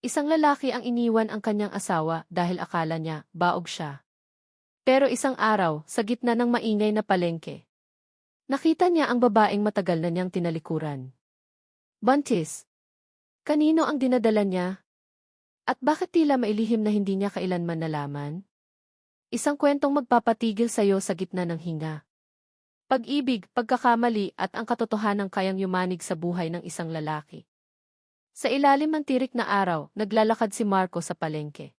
Isang lalaki ang iniwan ang kanyang asawa dahil akala niya, baog siya. Pero isang araw, sa gitna ng maingay na palengke, nakita niya ang babaeng matagal na niyang tinalikuran. Buntis. Kanino ang dinadala niya? At bakit tila mailihim na hindi niya kailanman nalaman? Isang kwentong magpapatigil sa'yo sa gitna ng hinga. Pag-ibig, pagkakamali at ang katotohanan kayang yumanig sa buhay ng isang lalaki. Sa ilalim ng tirik na araw, naglalakad si Marco sa palengke.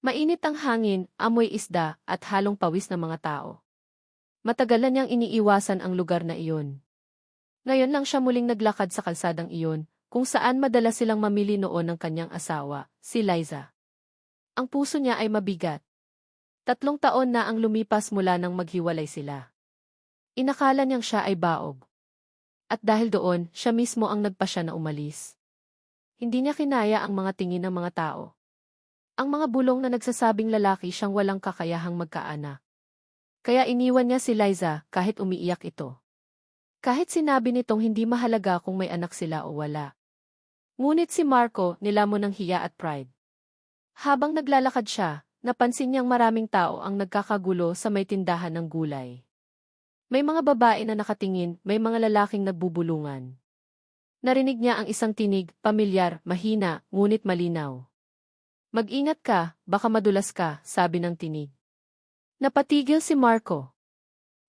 Mainit ang hangin, amoy isda, at halong pawis ng mga tao. Matagal na niyang iniiwasan ang lugar na iyon. Ngayon lang siya muling naglakad sa kalsadang iyon, kung saan madala silang mamili noon ng kanyang asawa, si Liza. Ang puso niya ay mabigat. Tatlong taon na ang lumipas mula nang maghiwalay sila. Inakala niyang siya ay baog. At dahil doon, siya mismo ang nagpasya na umalis. Hindi niya kinaya ang mga tingin ng mga tao. Ang mga bulong na nagsasabing lalaki siyang walang kakayahang magkaana. Kaya iniwan niya si Liza kahit umiiyak ito. Kahit sinabi nitong hindi mahalaga kung may anak sila o wala. Ngunit si Marco nilamon ng hiya at pride. Habang naglalakad siya, napansin niyang maraming tao ang nagkakagulo sa may tindahan ng gulay. May mga babae na nakatingin, may mga lalaking nagbubulungan. Narinig niya ang isang tinig, pamilyar, mahina, ngunit malinaw. Mag-ingat ka, baka madulas ka, sabi ng tinig. Napatigil si Marco.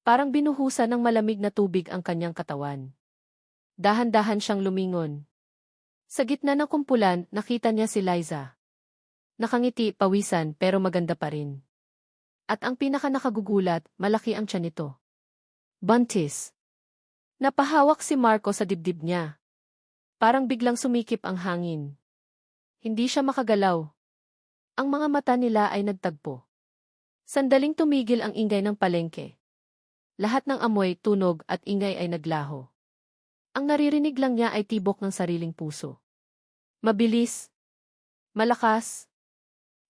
Parang binuhusan ng malamig na tubig ang kanyang katawan. Dahan-dahan siyang lumingon. Sa gitna ng kumpulan, nakita niya si Liza. Nakangiti, pawisan, pero maganda pa rin. At ang pinaka nakagugulat, malaki ang tiyan nito. Buntis. Napahawak si Marco sa dibdib niya. Parang biglang sumikip ang hangin. Hindi siya makagalaw. Ang mga mata nila ay nagtagpo. Sandaling tumigil ang ingay ng palengke. Lahat ng amoy, tunog at ingay ay naglaho. Ang naririnig lang niya ay tibok ng sariling puso. Mabilis, malakas,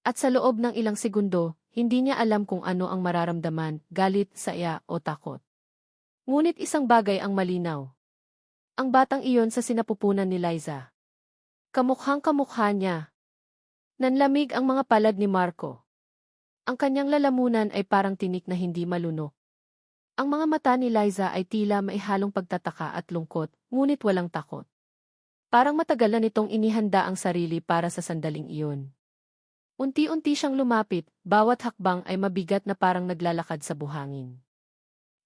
at sa loob ng ilang segundo, hindi niya alam kung ano ang mararamdaman, galit, saya o takot. Ngunit isang bagay ang malinaw. Ang batang iyon sa sinapupunan ni Liza. Kamukhang kamukha niya. Nanlamig ang mga palad ni Marco. Ang kanyang lalamunan ay parang tinik na hindi malunok. Ang mga mata ni Liza ay tila may halong pagtataka at lungkot, ngunit walang takot. Parang matagal na nitong inihanda ang sarili para sa sandaling iyon. Unti-unti siyang lumapit, bawat hakbang ay mabigat na parang naglalakad sa buhangin.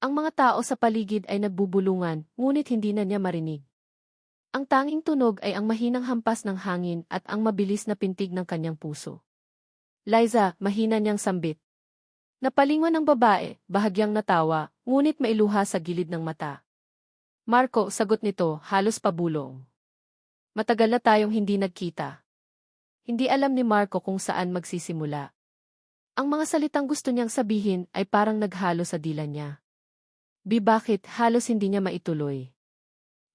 Ang mga tao sa paligid ay nagbubulungan, ngunit hindi na niya marinig. Ang tanging tunog ay ang mahinang hampas ng hangin at ang mabilis na pintig ng kanyang puso. Liza, mahina niyang sambit. Napalingon ng babae, bahagyang natawa, ngunit mailuha sa gilid ng mata. Marco, sagot nito, halos pabulong. Matagal na tayong hindi nagkita. Hindi alam ni Marco kung saan magsisimula. Ang mga salitang gusto niyang sabihin ay parang naghalo sa dila niya. Bi bakit halos hindi niya maituloy.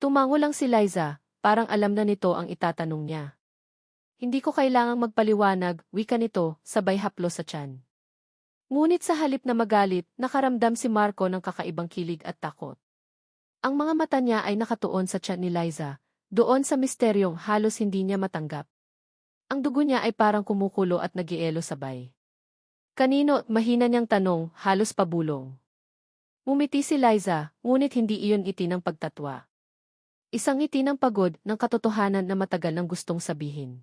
Tumango lang si Liza, parang alam na nito ang itatanong niya. Hindi ko kailangang magpaliwanag, wika nito, sabay haplo sa tiyan. Ngunit sa halip na magalit, nakaramdam si Marco ng kakaibang kilig at takot. Ang mga mata niya ay nakatuon sa tiyan ni Liza, doon sa misteryong halos hindi niya matanggap. Ang dugo niya ay parang kumukulo at nagielo sabay. Kanino, mahina niyang tanong, halos pabulong. Umiti si Liza, ngunit hindi iyon ngiti ng pagtatwa. Isang ngiti ng pagod ng katotohanan na matagal nang gustong sabihin.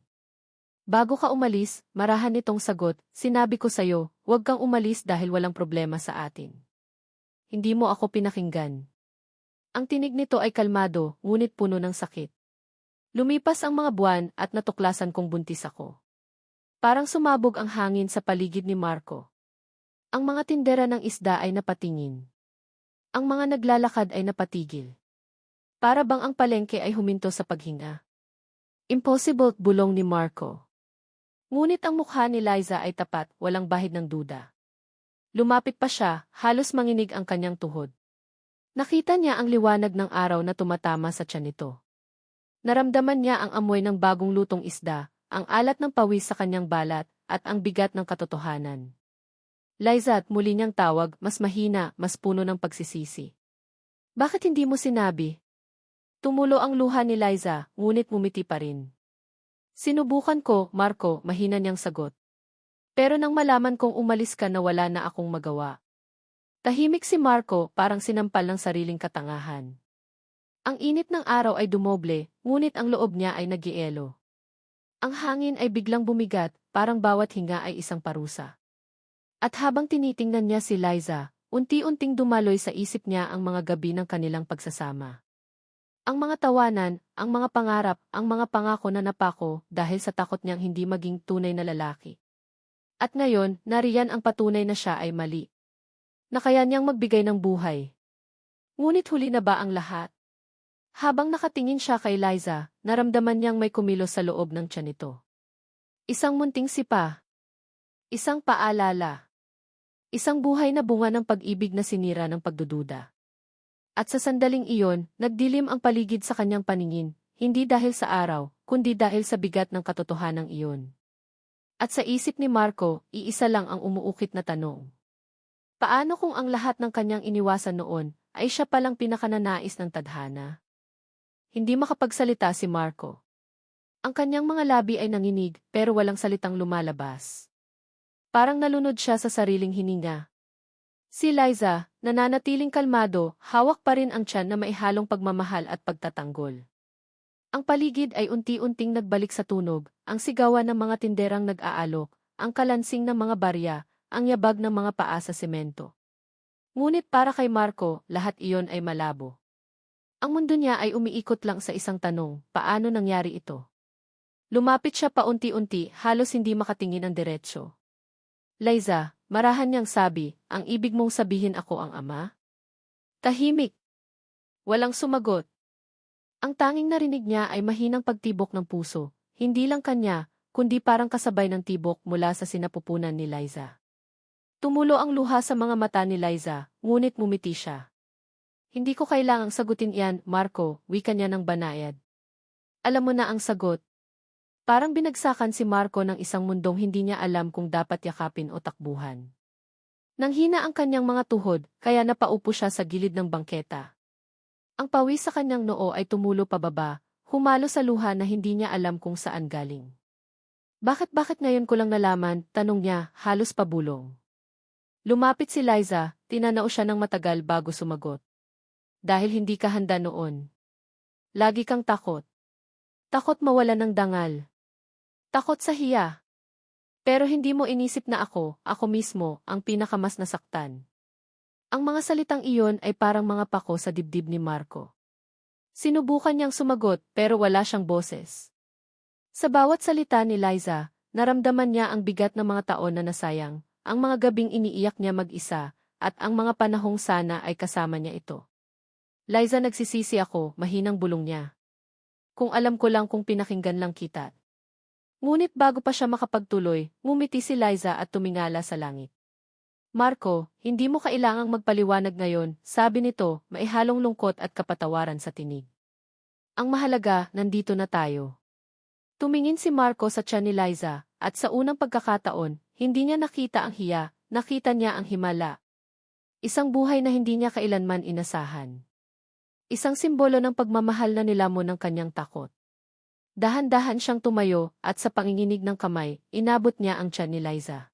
Bago ka umalis, marahan nitong sagot, sinabi ko sa'yo, huwag kang umalis dahil walang problema sa atin. Hindi mo ako pinakinggan. Ang tinig nito ay kalmado, ngunit puno ng sakit. Lumipas ang mga buwan at natuklasan kong buntis ako. Parang sumabog ang hangin sa paligid ni Marco. Ang mga tindera ng isda ay napatingin. Ang mga naglalakad ay napatigil. Para bang ang palengke ay huminto sa paghinga. Impossible, bulong ni Marco. Ngunit ang mukha ni Liza ay tapat, walang bahid ng duda. Lumapit pa siya, halos manginig ang kanyang tuhod. Nakita niya ang liwanag ng araw na tumatama sa tiyan nito. Naramdaman niya ang amoy ng bagong lutong isda, ang alat ng pawis sa kanyang balat, at ang bigat ng katotohanan. Liza at muli niyang tawag, mas mahina, mas puno ng pagsisisi. Bakit hindi mo sinabi? Tumulo ang luha ni Liza, ngunit mumiti pa rin. Sinubukan ko, Marco, mahina niyang sagot. Pero nang malaman kong umalis ka na wala na akong magawa. Tahimik si Marco, parang sinampal ng sariling katangahan. Ang init ng araw ay dumoble, ngunit ang loob niya ay nagielo. Ang hangin ay biglang bumigat, parang bawat hinga ay isang parusa. At habang tinitingnan niya si Liza, unti-unting dumaloy sa isip niya ang mga gabi ng kanilang pagsasama. Ang mga tawanan, ang mga pangarap, ang mga pangako na napako dahil sa takot niyang hindi maging tunay na lalaki. At ngayon, nariyan ang patunay na siya ay mali. Na kaya niyang magbigay ng buhay. Ngunit huli na ba ang lahat? Habang nakatingin siya kay Liza, naramdaman niyang may kumilos sa loob ng tiyan nito. Isang munting sipa. Isang paalala. Isang buhay na bunga ng pag-ibig na sinira ng pagdududa. At sa sandaling iyon, nagdilim ang paligid sa kanyang paningin, hindi dahil sa araw, kundi dahil sa bigat ng katotohanan iyon. At sa isip ni Marco, iisa lang ang umuukit na tanong. Paano kung ang lahat ng kanyang iniwasan noon ay siya palang pinakananais ng tadhana? Hindi makapagsalita si Marco. Ang kanyang mga labi ay nanginig pero walang salitang lumalabas. Parang nalunod siya sa sariling hininga. Si Liza, nananatiling kalmado, hawak pa rin ang tiyan na maihalong pagmamahal at pagtatanggol. Ang paligid ay unti-unting nagbalik sa tunog, ang sigawan ng mga tinderang nag-aalok, ang kalansing ng mga barya, ang yabag ng mga paa sa semento. Ngunit para kay Marco, lahat iyon ay malabo. Ang mundo niya ay umiikot lang sa isang tanong, paano nangyari ito? Lumapit siya paunti-unti, halos hindi makatingin ang diretsyo. Liza, marahan niyang sabi, ang ibig mong sabihin ako ang ama? Tahimik. Walang sumagot. Ang tanging narinig niya ay mahinang pagtibok ng puso, hindi lang kanya, kundi parang kasabay ng tibok mula sa sinapupunan ni Liza. Tumulo ang luha sa mga mata ni Liza, ngunit mumiti siya. Hindi ko kailangang sagutin iyan, Marco, wika niya ng banayad. Alam mo na ang sagot. Parang binagsakan si Marco ng isang mundong hindi niya alam kung dapat yakapin o takbuhan. Nanghina ang kanyang mga tuhod, kaya napaupo siya sa gilid ng bangketa. Ang pawis sa kanyang noo ay tumulo pababa, humalo sa luha na hindi niya alam kung saan galing. Bakit-bakit ngayon ko lang nalaman, tanong niya, halos pabulong. Lumapit si Liza, tinanao siya ng matagal bago sumagot dahil hindi ka handa noon. Lagi kang takot. Takot mawala ng dangal. Takot sa hiya. Pero hindi mo inisip na ako, ako mismo, ang pinakamas nasaktan. Ang mga salitang iyon ay parang mga pako sa dibdib ni Marco. Sinubukan niyang sumagot pero wala siyang boses. Sa bawat salita ni Liza, naramdaman niya ang bigat ng mga taon na nasayang, ang mga gabing iniiyak niya mag-isa, at ang mga panahong sana ay kasama niya ito. Liza nagsisisi ako, mahinang bulong niya. Kung alam ko lang kung pinakinggan lang kita. Ngunit bago pa siya makapagtuloy, ngumiti si Liza at tumingala sa langit. Marco, hindi mo kailangang magpaliwanag ngayon, sabi nito, maihalong lungkot at kapatawaran sa tinig. Ang mahalaga, nandito na tayo. Tumingin si Marco sa tiyan ni Liza, at sa unang pagkakataon, hindi niya nakita ang hiya, nakita niya ang himala. Isang buhay na hindi niya kailanman inasahan. Isang simbolo ng pagmamahal na nilamon ng kanyang takot. Dahan-dahan siyang tumayo at sa panginginig ng kamay, inabot niya ang tiyan ni Liza.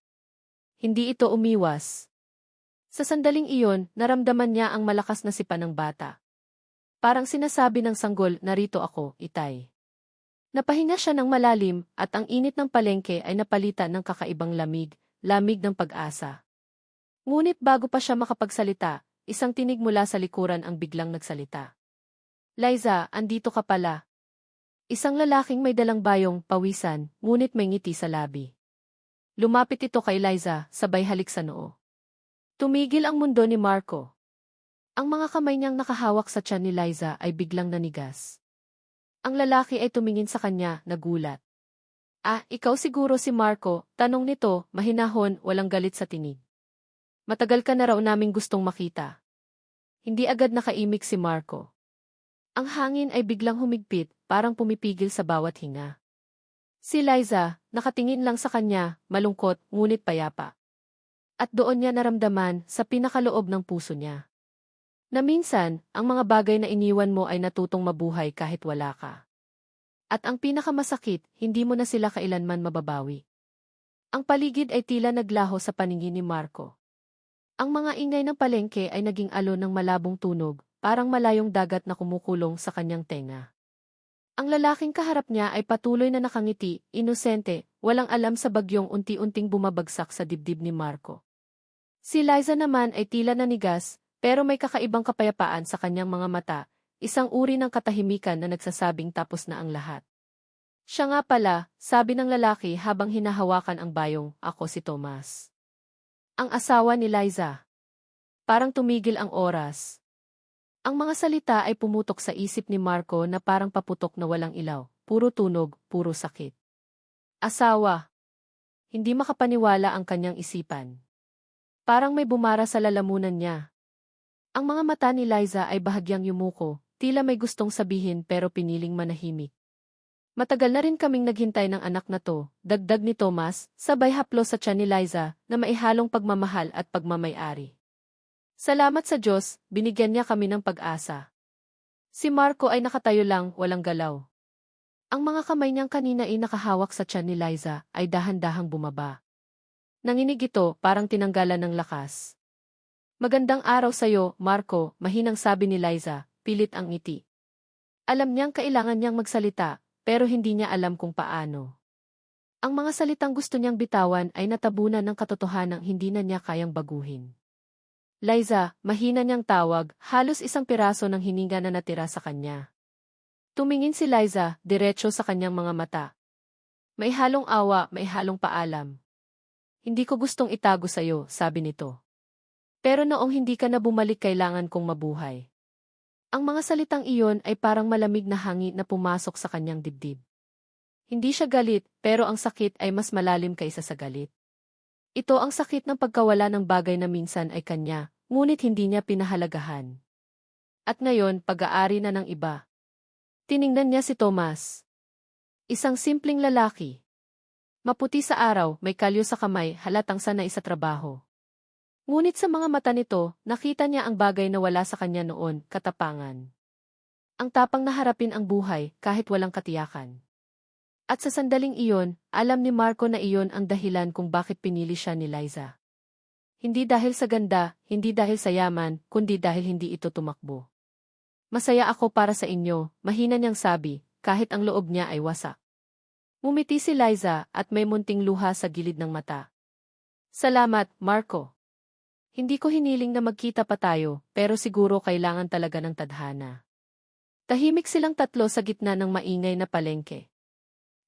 Hindi ito umiwas. Sa sandaling iyon, naramdaman niya ang malakas na sipa ng bata. Parang sinasabi ng sanggol, narito ako, itay. Napahinga siya ng malalim at ang init ng palengke ay napalitan ng kakaibang lamig, lamig ng pag-asa. Ngunit bago pa siya makapagsalita, Isang tinig mula sa likuran ang biglang nagsalita. Liza, andito ka pala. Isang lalaking may dalang bayong, pawisan, ngunit may ngiti sa labi. Lumapit ito kay Liza, sabay halik sa noo. Tumigil ang mundo ni Marco. Ang mga kamay niyang nakahawak sa tiyan ni Liza ay biglang nanigas. Ang lalaki ay tumingin sa kanya, nagulat. Ah, ikaw siguro si Marco, tanong nito, mahinahon, walang galit sa tinig. Matagal ka na raw naming gustong makita. Hindi agad nakaimik si Marco. Ang hangin ay biglang humigpit, parang pumipigil sa bawat hinga. Si Liza, nakatingin lang sa kanya, malungkot, ngunit payapa. At doon niya naramdaman sa pinakaloob ng puso niya. Na minsan, ang mga bagay na iniwan mo ay natutong mabuhay kahit wala ka. At ang pinakamasakit, hindi mo na sila kailanman mababawi. Ang paligid ay tila naglaho sa paningin ni Marco. Ang mga ingay ng palengke ay naging alon ng malabong tunog, parang malayong dagat na kumukulong sa kanyang tenga. Ang lalaking kaharap niya ay patuloy na nakangiti, inosente, walang alam sa bagyong unti-unting bumabagsak sa dibdib ni Marco. Si Liza naman ay tila nanigas, pero may kakaibang kapayapaan sa kanyang mga mata, isang uri ng katahimikan na nagsasabing tapos na ang lahat. Siya nga pala, sabi ng lalaki habang hinahawakan ang bayong, ako si Thomas. Ang asawa ni Liza. Parang tumigil ang oras. Ang mga salita ay pumutok sa isip ni Marco na parang paputok na walang ilaw, puro tunog, puro sakit. Asawa. Hindi makapaniwala ang kanyang isipan. Parang may bumara sa lalamunan niya. Ang mga mata ni Liza ay bahagyang yumuko, tila may gustong sabihin pero piniling manahimik. Matagal na rin kaming naghintay ng anak na to, dagdag ni Thomas, sabay haplo sa tiyan ni Liza, na maihalong pagmamahal at pagmamayari. Salamat sa Diyos, binigyan niya kami ng pag-asa. Si Marco ay nakatayo lang, walang galaw. Ang mga kamay niyang kanina ay nakahawak sa tiyan ni Liza, ay dahan-dahang bumaba. Nanginig ito, parang tinanggalan ng lakas. Magandang araw sa'yo, Marco, mahinang sabi ni Liza, pilit ang ngiti. Alam niyang kailangan niyang magsalita, pero hindi niya alam kung paano. Ang mga salitang gusto niyang bitawan ay natabunan ng katotohanang hindi na niya kayang baguhin. Liza, mahina niyang tawag, halos isang piraso ng hininga na natira sa kanya. Tumingin si Liza, diretso sa kanyang mga mata. May halong awa, may halong paalam. Hindi ko gustong itago sa'yo, sabi nito. Pero noong hindi ka na bumalik kailangan kong mabuhay. Ang mga salitang iyon ay parang malamig na hangin na pumasok sa kanyang dibdib. Hindi siya galit, pero ang sakit ay mas malalim kaysa sa galit. Ito ang sakit ng pagkawala ng bagay na minsan ay kanya, ngunit hindi niya pinahalagahan. At ngayon, pag-aari na ng iba. Tiningnan niya si Thomas. Isang simpleng lalaki. Maputi sa araw, may kalyo sa kamay, halatang sanay sa trabaho. Ngunit sa mga mata nito, nakita niya ang bagay na wala sa kanya noon, katapangan. Ang tapang na harapin ang buhay, kahit walang katiyakan. At sa sandaling iyon, alam ni Marco na iyon ang dahilan kung bakit pinili siya ni Liza. Hindi dahil sa ganda, hindi dahil sa yaman, kundi dahil hindi ito tumakbo. Masaya ako para sa inyo, mahina niyang sabi, kahit ang loob niya ay wasak. Mumiti si Liza at may munting luha sa gilid ng mata. Salamat, Marco. Hindi ko hiniling na magkita pa tayo, pero siguro kailangan talaga ng tadhana. Tahimik silang tatlo sa gitna ng maingay na palengke.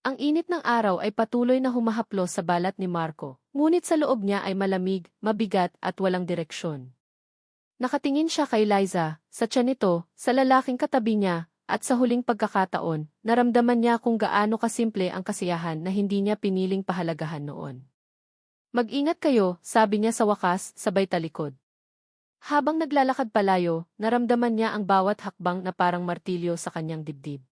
Ang init ng araw ay patuloy na humahaplo sa balat ni Marco, ngunit sa loob niya ay malamig, mabigat at walang direksyon. Nakatingin siya kay Liza, sa tiyan nito, sa lalaking katabi niya, at sa huling pagkakataon, naramdaman niya kung gaano kasimple ang kasiyahan na hindi niya piniling pahalagahan noon. Mag-ingat kayo, sabi niya sa wakas, sabay talikod. Habang naglalakad palayo, naramdaman niya ang bawat hakbang na parang martilyo sa kanyang dibdib.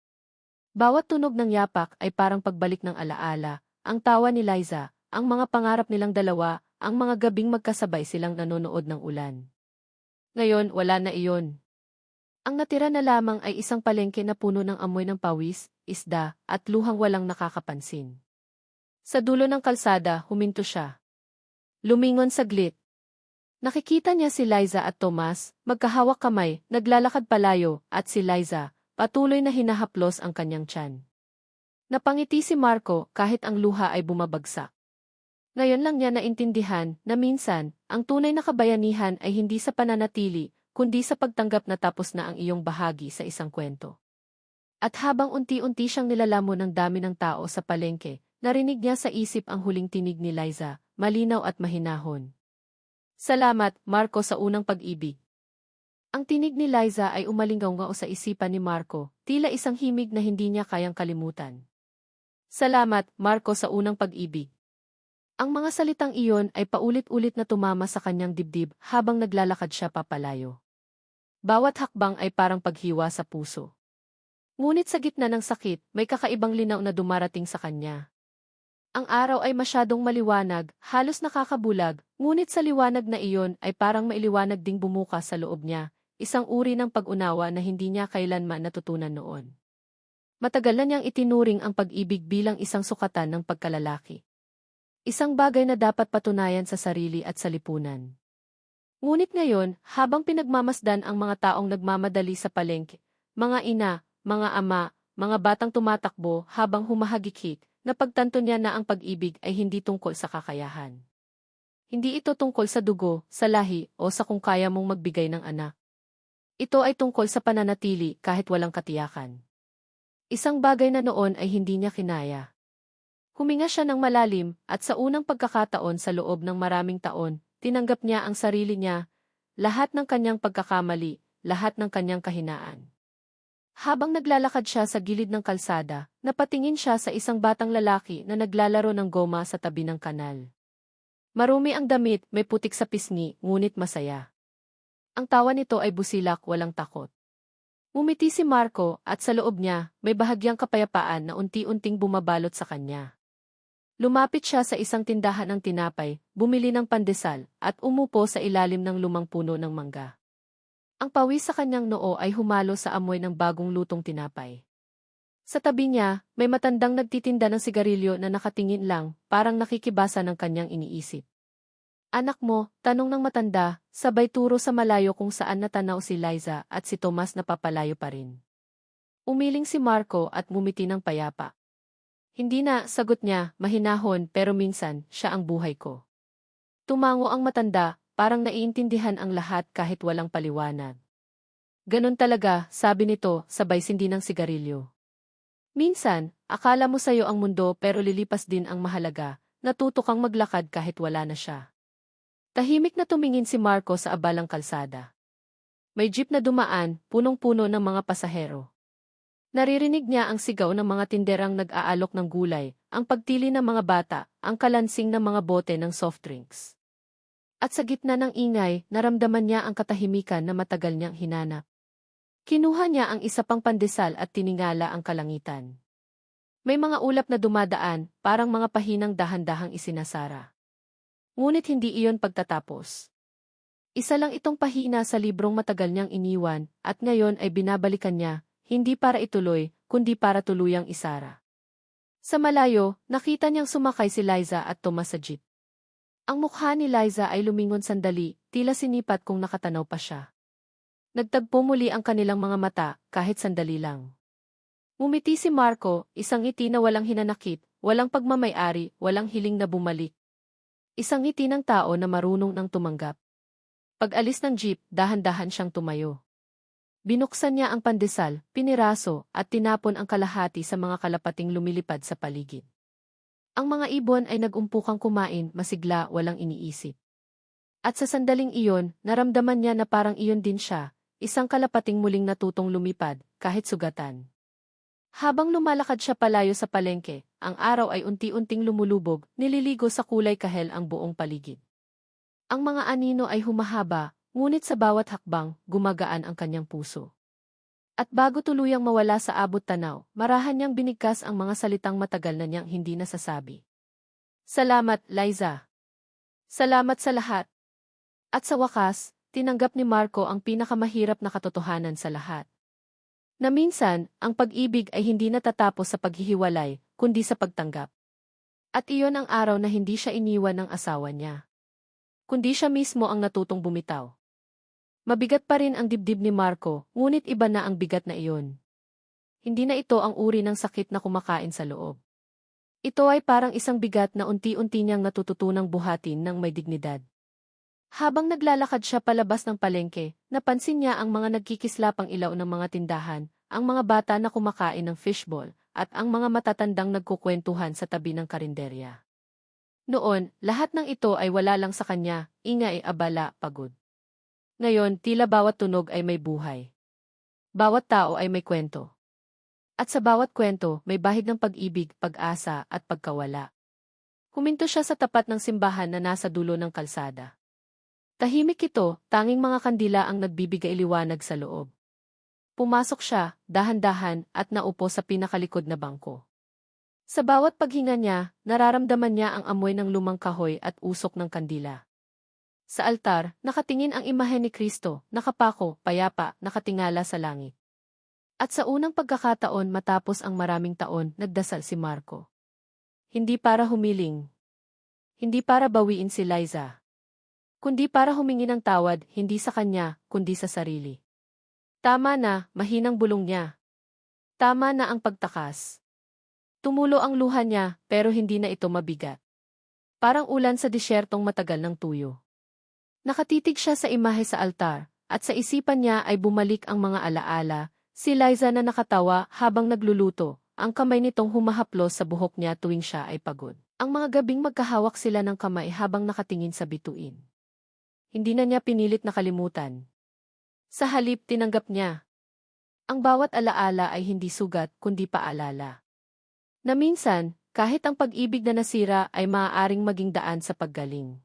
Bawat tunog ng yapak ay parang pagbalik ng alaala, ang tawa ni Liza, ang mga pangarap nilang dalawa, ang mga gabing magkasabay silang nanonood ng ulan. Ngayon, wala na iyon. Ang natira na lamang ay isang palengke na puno ng amoy ng pawis, isda, at luhang walang nakakapansin. Sa dulo ng kalsada, huminto siya. Lumingon saglit. Nakikita niya si Liza at Tomas, magkahawak kamay, naglalakad palayo, at si Liza, patuloy na hinahaplos ang kanyang tiyan. Napangiti si Marco kahit ang luha ay bumabagsak. Ngayon lang niya naintindihan na minsan, ang tunay na kabayanihan ay hindi sa pananatili, kundi sa pagtanggap na tapos na ang iyong bahagi sa isang kwento. At habang unti-unti siyang nilalamon ng dami ng tao sa palengke, narinig niya sa isip ang huling tinig ni Liza, malinaw at mahinahon. Salamat, Marco sa unang pag-ibig. Ang tinig ni Liza ay umalingaw sa isipan ni Marco, tila isang himig na hindi niya kayang kalimutan. Salamat, Marco sa unang pag-ibig. Ang mga salitang iyon ay paulit-ulit na tumama sa kanyang dibdib habang naglalakad siya papalayo. Bawat hakbang ay parang paghiwa sa puso. Ngunit sa gitna ng sakit, may kakaibang linaw na dumarating sa kanya. Ang araw ay masyadong maliwanag, halos nakakabulag, ngunit sa liwanag na iyon ay parang mailiwanag ding bumukas sa loob niya, isang uri ng pag-unawa na hindi niya kailanman natutunan noon. Matagal na niyang itinuring ang pag-ibig bilang isang sukatan ng pagkalalaki. Isang bagay na dapat patunayan sa sarili at sa lipunan. Ngunit ngayon, habang pinagmamasdan ang mga taong nagmamadali sa palengke, mga ina, mga ama, mga batang tumatakbo habang humahagikik, napagtanto niya na ang pag-ibig ay hindi tungkol sa kakayahan. Hindi ito tungkol sa dugo, sa lahi, o sa kung kaya mong magbigay ng anak. Ito ay tungkol sa pananatili kahit walang katiyakan. Isang bagay na noon ay hindi niya kinaya. Huminga siya ng malalim at sa unang pagkakataon sa loob ng maraming taon, tinanggap niya ang sarili niya, lahat ng kanyang pagkakamali, lahat ng kanyang kahinaan. Habang naglalakad siya sa gilid ng kalsada, napatingin siya sa isang batang lalaki na naglalaro ng goma sa tabi ng kanal. Marumi ang damit, may putik sa pisngi, ngunit masaya. Ang tawa nito ay busilak, walang takot. Umiti si Marco at sa loob niya, may bahagyang kapayapaan na unti-unting bumabalot sa kanya. Lumapit siya sa isang tindahan ng tinapay, bumili ng pandesal, at umupo sa ilalim ng lumang puno ng mangga. Ang pawis sa kanyang noo ay humalo sa amoy ng bagong lutong tinapay. Sa tabi niya, may matandang nagtitinda ng sigarilyo na nakatingin lang, parang nakikibasa ng kanyang iniisip. Anak mo, tanong ng matanda, sabay turo sa malayo kung saan natanaw si Liza at si Tomas napapalayo pa rin. Umiling si Marco at mumiti ng payapa. Hindi na, sagot niya, mahinahon pero minsan, siya ang buhay ko. Tumango ang matanda, parang naiintindihan ang lahat kahit walang paliwanag. Ganon talaga, sabi nito, sabay sindi ng sigarilyo. Minsan, akala mo sayo ang mundo pero lilipas din ang mahalaga, natuto kang maglakad kahit wala na siya. Tahimik na tumingin si Marco sa abalang kalsada. May jeep na dumaan, punong-puno ng mga pasahero. Naririnig niya ang sigaw ng mga tinderang nag-aalok ng gulay, ang pagtili ng mga bata, ang kalansing ng mga bote ng soft drinks. At sa gitna ng ingay, naramdaman niya ang katahimikan na matagal niyang hinanap. Kinuha niya ang isa pang pandesal at tiningala ang kalangitan. May mga ulap na dumadaan, parang mga pahinang dahan-dahang isinasara. Ngunit hindi iyon pagtatapos. Isa lang itong pahina sa librong matagal niyang iniwan, at ngayon ay binabalikan niya, hindi para ituloy, kundi para tuluyang isara. Sa malayo, nakita niyang sumakay si Liza at Thomas sa jeep. Ang mukha ni Liza ay lumingon sandali, tila sinipat kung nakatanaw pa siya. Nagtagpo muli ang kanilang mga mata, kahit sandali lang. Ngumiti si Marco, isang ngiti na walang hinanakit, walang pagmamayari, walang hiling na bumalik. Isang ngiti ng tao na marunong nang tumanggap. Pag-alis ng jeep, dahan-dahan siyang tumayo. Binuksan niya ang pandesal, piniraso, at tinapon ang kalahati sa mga kalapating lumilipad sa paligid. Ang mga ibon ay nagumpukang kumain, masigla, walang iniisip. At sa sandaling iyon, naramdaman niya na parang iyon din siya, isang kalapating muling natutong lumipad, kahit sugatan. Habang lumalakad siya palayo sa palengke, ang araw ay unti-unting lumulubog, nililigo sa kulay kahel ang buong paligid. Ang mga anino ay humahaba, ngunit sa bawat hakbang, gumagaan ang kanyang puso. At bago tuluyang mawala sa abot tanaw, marahan niyang binigkas ang mga salitang matagal na niyang hindi nasasabi. Salamat, Liza. Salamat sa lahat. At sa wakas, tinanggap ni Marco ang pinakamahirap na katotohanan sa lahat. Na minsan, ang pag-ibig ay hindi natatapos sa paghihiwalay, kundi sa pagtanggap. At iyon ang araw na hindi siya iniwan ng asawa niya. Kundi siya mismo ang natutong bumitaw. Mabigat pa rin ang dibdib ni Marco, ngunit iba na ang bigat na iyon. Hindi na ito ang uri ng sakit na kumakain sa loob. Ito ay parang isang bigat na unti-unti niyang natututunang buhatin ng may dignidad. Habang naglalakad siya palabas ng palengke, napansin niya ang mga nagkikislapang ilaw ng mga tindahan, ang mga bata na kumakain ng fishball, at ang mga matatandang nagkukwentuhan sa tabi ng karinderya. Noon, lahat ng ito ay wala lang sa kanya, ingay, abala, pagod. Ngayon, tila bawat tunog ay may buhay. Bawat tao ay may kwento. At sa bawat kwento, may bahid ng pag-ibig, pag-asa, at pagkawala. Kuminto siya sa tapat ng simbahan na nasa dulo ng kalsada. Tahimik ito, tanging mga kandila ang nagbibigay liwanag sa loob. Pumasok siya, dahan-dahan, at naupo sa pinakalikod na bangko. Sa bawat paghinga niya, nararamdaman niya ang amoy ng lumang kahoy at usok ng kandila. Sa altar, nakatingin ang imahe ni Kristo, nakapako, payapa, nakatingala sa langit. At sa unang pagkakataon matapos ang maraming taon, nagdasal si Marco. Hindi para humiling. Hindi para bawiin si Liza. Kundi para humingi ng tawad, hindi sa kanya, kundi sa sarili. Tama na, mahinang bulong niya. Tama na ang pagtakas. Tumulo ang luha niya, pero hindi na ito mabigat. Parang ulan sa disyertong matagal ng tuyo. Nakatitig siya sa imahe sa altar, at sa isipan niya ay bumalik ang mga alaala, si Liza na nakatawa habang nagluluto, ang kamay nitong humahaplos sa buhok niya tuwing siya ay pagod. Ang mga gabing magkahawak sila ng kamay habang nakatingin sa bituin. Hindi na niya pinilit nakalimutan. Sa halip tinanggap niya. Ang bawat alaala ay hindi sugat kundi paalala. Na minsan, kahit ang pag-ibig na nasira ay maaaring maging daan sa paggaling.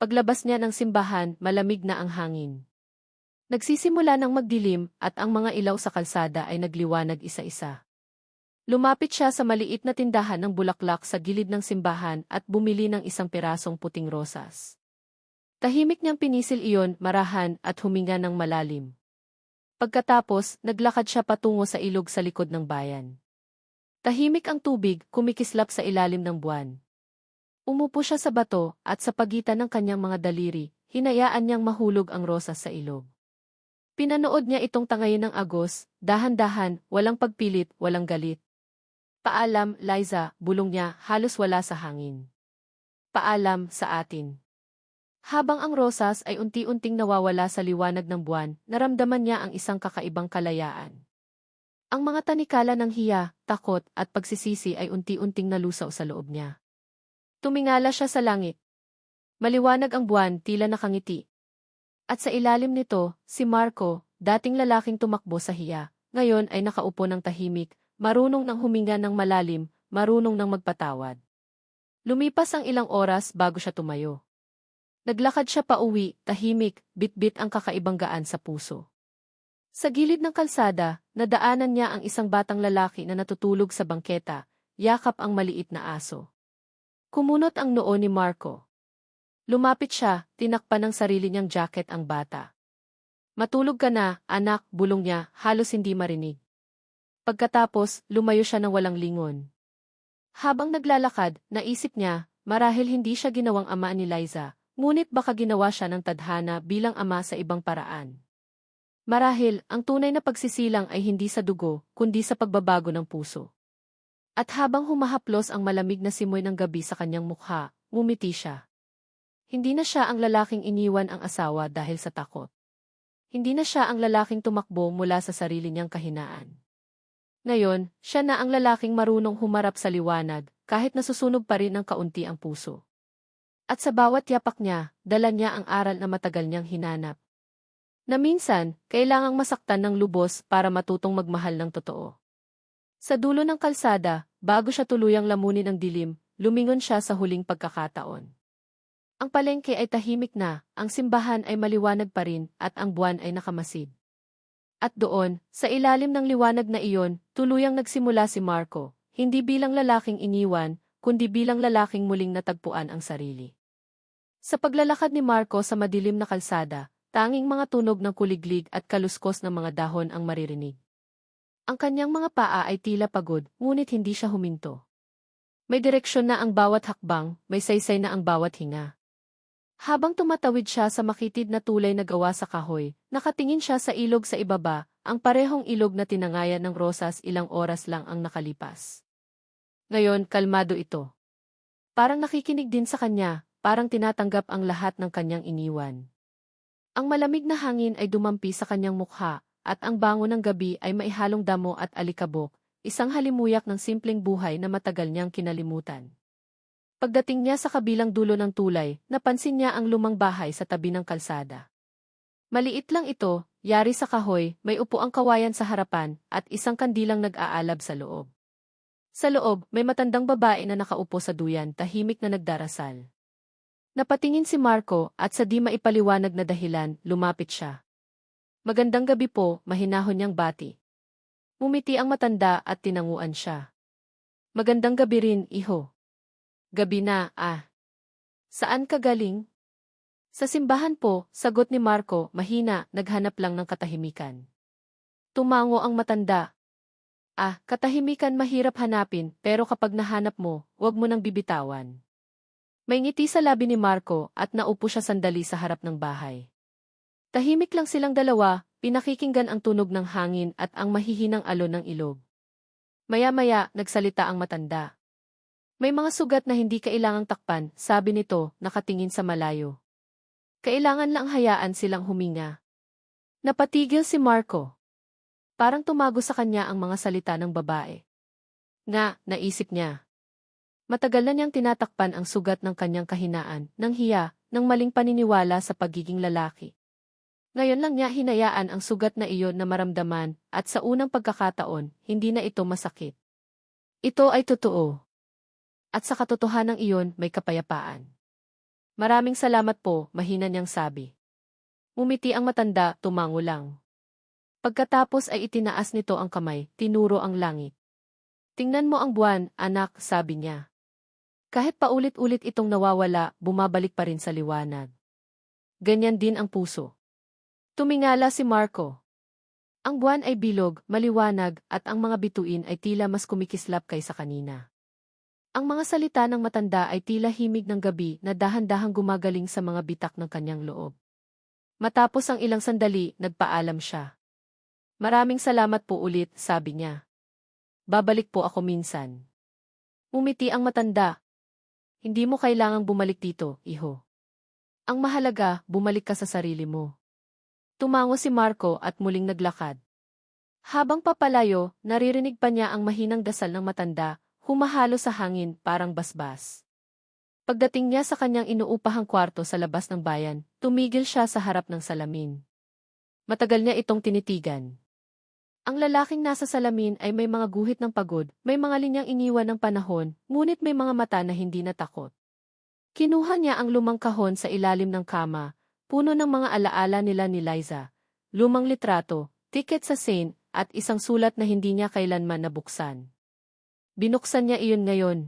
Paglabas niya ng simbahan, malamig na ang hangin. Nagsisimula ng magdilim at ang mga ilaw sa kalsada ay nagliwanag isa-isa. Lumapit siya sa maliit na tindahan ng bulaklak sa gilid ng simbahan at bumili ng isang pirasong puting rosas. Tahimik niyang pinisil iyon, marahan at huminga ng malalim. Pagkatapos, naglakad siya patungo sa ilog sa likod ng bayan. Tahimik ang tubig, kumikislap sa ilalim ng buwan. Umupo siya sa bato at sa pagitan ng kanyang mga daliri, hinayaan niyang mahulog ang rosas sa ilog. Pinanood niya itong tangayin ng agos, dahan-dahan, walang pagpilit, walang galit. Paalam, Liza, bulong niya, halos wala sa hangin. Paalam sa atin. Habang ang rosas ay unti-unting nawawala sa liwanag ng buwan, naramdaman niya ang isang kakaibang kalayaan. Ang mga tanikala ng hiya, takot, at pagsisisi ay unti-unting nalusaw sa loob niya. Tumingala siya sa langit. Maliwanag ang buwan, tila nakangiti. At sa ilalim nito, si Marco, dating lalaking tumakbo sa hiya, ngayon ay nakaupo ng tahimik, marunong nang huminga ng malalim, marunong nang magpatawad. Lumipas ang ilang oras bago siya tumayo. Naglakad siya pa uwi, tahimik, bitbit ang kakaibang gaan sa puso. Sa gilid ng kalsada, nadaanan niya ang isang batang lalaki na natutulog sa bangketa, yakap ang maliit na aso. Kumunot ang noo ni Marco. Lumapit siya, tinakpan ng sarili niyang jacket ang bata. Matulog ka na, anak, bulong niya, halos hindi marinig. Pagkatapos, lumayo siya ng walang lingon. Habang naglalakad, naisip niya, marahil hindi siya ginawang ama ni Liza, ngunit baka ginawa siya ng tadhana bilang ama sa ibang paraan. Marahil, ang tunay na pagsisilang ay hindi sa dugo, kundi sa pagbabago ng puso. At habang humahaplos ang malamig na simoy ng gabi sa kanyang mukha, ngumiti siya. Hindi na siya ang lalaking iniwan ang asawa dahil sa takot. Hindi na siya ang lalaking tumakbo mula sa sarili niyang kahinaan. Ngayon, siya na ang lalaking marunong humarap sa liwanag, kahit nasusunog pa rin ng kaunti ang puso. At sa bawat yapak niya, dala niya ang aral na matagal niyang hinanap. Na minsan, kailangang masaktan ng lubos para matutong magmahal ng totoo. Sa dulo ng kalsada, bago siya tuluyang lamunin ang dilim, lumingon siya sa huling pagkakataon. Ang palengke ay tahimik na, ang simbahan ay maliwanag pa rin, at ang buwan ay nakamasid. At doon, sa ilalim ng liwanag na iyon, tuluyang nagsimula si Marco, hindi bilang lalaking iniwan, kundi bilang lalaking muling natagpuan ang sarili. Sa paglalakad ni Marco sa madilim na kalsada, tanging mga tunog ng kuliglig at kaluskos ng mga dahon ang maririnig. Ang kanyang mga paa ay tila pagod, ngunit hindi siya huminto. May direksyon na ang bawat hakbang, may saysay na ang bawat hinga. Habang tumatawid siya sa makitid na tulay na gawa sa kahoy, nakatingin siya sa ilog sa ibaba, ang parehong ilog na tinangayan ng rosas ilang oras lang ang nakalipas. Ngayon, kalmado ito. Parang nakikinig din sa kanya, parang tinatanggap ang lahat ng kanyang iniwan. Ang malamig na hangin ay dumampi sa kanyang mukha, at ang bango ng gabi ay maihalong damo at alikabok, isang halimuyak ng simpleng buhay na matagal niyang kinalimutan. Pagdating niya sa kabilang dulo ng tulay, napansin niya ang lumang bahay sa tabi ng kalsada. Maliit lang ito, yari sa kahoy, may upo ang kawayan sa harapan, at isang kandilang nag-aalab sa loob. Sa loob, may matandang babae na nakaupo sa duyan, tahimik na nagdarasal. Napatingin si Marco, at sa di maipaliwanag na dahilan, lumapit siya. Magandang gabi po, mahinahon niyang bati. Mumiti ang matanda at tinanguan siya. Magandang gabi rin, iho. Gabi na, ah. Saan ka galing? Sa simbahan po, sagot ni Marco, mahina, naghanap lang ng katahimikan. Tumango ang matanda. Ah, katahimikan mahirap hanapin, pero kapag nahanap mo, huwag mo nang bibitawan. May ngiti sa labi ni Marco at naupo siya sandali sa harap ng bahay. Tahimik lang silang dalawa, pinakikinggan ang tunog ng hangin at ang mahihinang alon ng ilog. Maya-maya, nagsalita ang matanda. May mga sugat na hindi kailangang takpan, sabi nito, nakatingin sa malayo. Kailangan lang hayaan silang huminga. Napatigil si Marco. Parang tumago sa kanya ang mga salita ng babae. Nga, naisip niya. Matagal na niyang tinatakpan ang sugat ng kanyang kahinaan, ng hiya, ng maling paniniwala sa pagiging lalaki. Ngayon lang niya hinayaan ang sugat na iyon na maramdaman, at sa unang pagkakataon, hindi na ito masakit. Ito ay totoo. At sa katotohanan iyon, may kapayapaan. Maraming salamat po, mahina niyang sabi. Umiti ang matanda, tumango lang. Pagkatapos ay itinaas nito ang kamay, tinuro ang langit. Tingnan mo ang buwan, anak, sabi niya. Kahit paulit-ulit itong nawawala, bumabalik pa rin sa liwanag. Ganyan din ang puso. Tumingala si Marco. Ang buwan ay bilog, maliwanag, at ang mga bituin ay tila mas kumikislap kaysa kanina. Ang mga salita ng matanda ay tila himig ng gabi na dahan-dahang gumagaling sa mga bitak ng kanyang loob. Matapos ang ilang sandali, nagpaalam siya. Maraming salamat po ulit, sabi niya. Babalik po ako minsan. Umiti ang matanda. Hindi mo kailangang bumalik dito, iho. Ang mahalaga, bumalik ka sa sarili mo. Tumango si Marco at muling naglakad. Habang papalayo, naririnig pa niya ang mahinang dasal ng matanda, humahalo sa hangin parang basbas. Pagdating niya sa kanyang inuupahang kwarto sa labas ng bayan, tumigil siya sa harap ng salamin. Matagal niya itong tinitigan. Ang lalaking nasa salamin ay may mga guhit ng pagod, may mga linyang iniwan ng panahon, ngunit may mga mata na hindi natakot. Kinuha niya ang lumang kahon sa ilalim ng kama, puno ng mga alaala nila ni Liza, lumang litrato, tiket sa Saint, at isang sulat na hindi niya kailanman nabuksan. Binuksan niya iyon ngayon.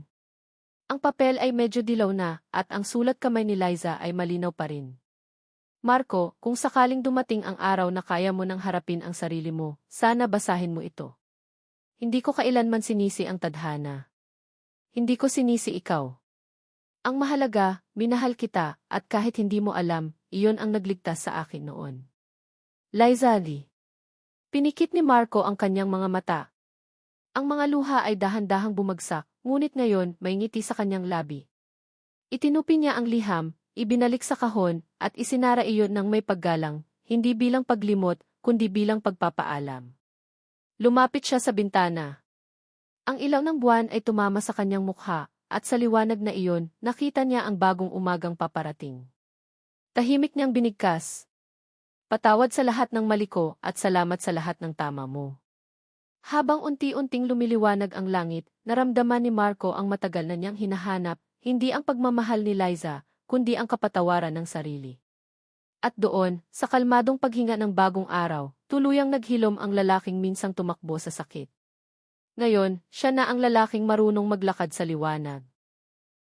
Ang papel ay medyo dilaw na, at ang sulat kamay ni Liza ay malinaw pa rin. Marco, kung sakaling dumating ang araw na kaya mo nang harapin ang sarili mo, sana basahin mo ito. Hindi ko kailanman sinisi ang tadhana. Hindi ko sinisi ikaw. Ang mahalaga, minahal kita, at kahit hindi mo alam, iyon ang nagligtas sa akin noon. Liza Lee. Pinikit ni Marco ang kanyang mga mata. Ang mga luha ay dahan-dahang bumagsak, ngunit ngayon may ngiti sa kanyang labi. Itinupi niya ang liham, ibinalik sa kahon, at isinara iyon ng may paggalang, hindi bilang paglimot, kundi bilang pagpapaalam. Lumapit siya sa bintana. Ang ilaw ng buwan ay tumama sa kanyang mukha, at sa liwanag na iyon, nakita niya ang bagong umagang paparating. Tahimik niyang binigkas. Patawad sa lahat ng mali ko at salamat sa lahat ng tama mo. Habang unti-unting lumiliwanag ang langit, naramdaman ni Marco ang matagal na niyang hinahanap, hindi ang pagmamahal ni Liza, kundi ang kapatawaran ng sarili. At doon, sa kalmadong paghinga ng bagong araw, tuluyang naghilom ang lalaking minsang tumakbo sa sakit. Ngayon, siya na ang lalaking marunong maglakad sa liwanag.